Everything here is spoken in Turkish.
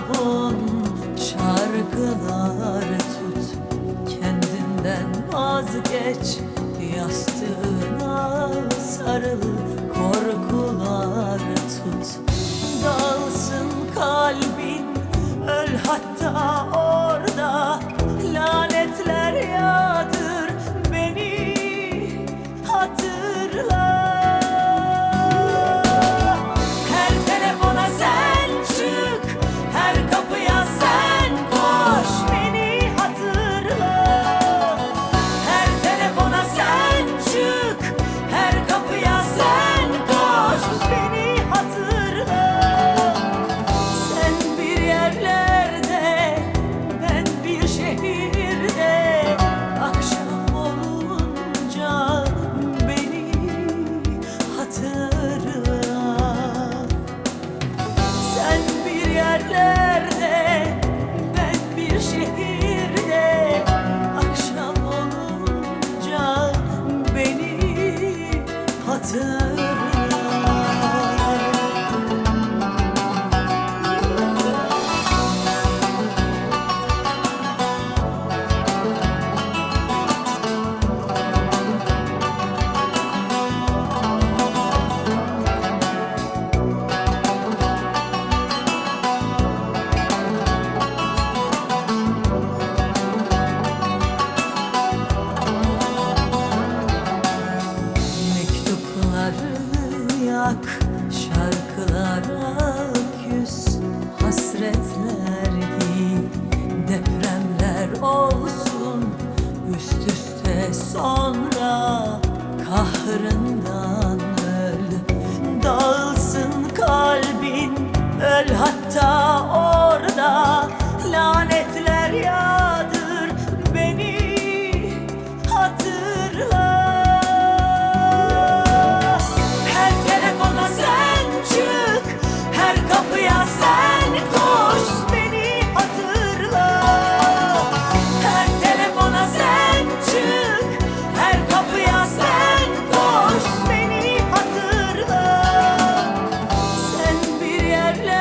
Cihavon şarkılar tut. Kendinden vazgeç Yastığına sarıl korkular tut. Dalsın kalbin öl hatta o sonra kahrın blood.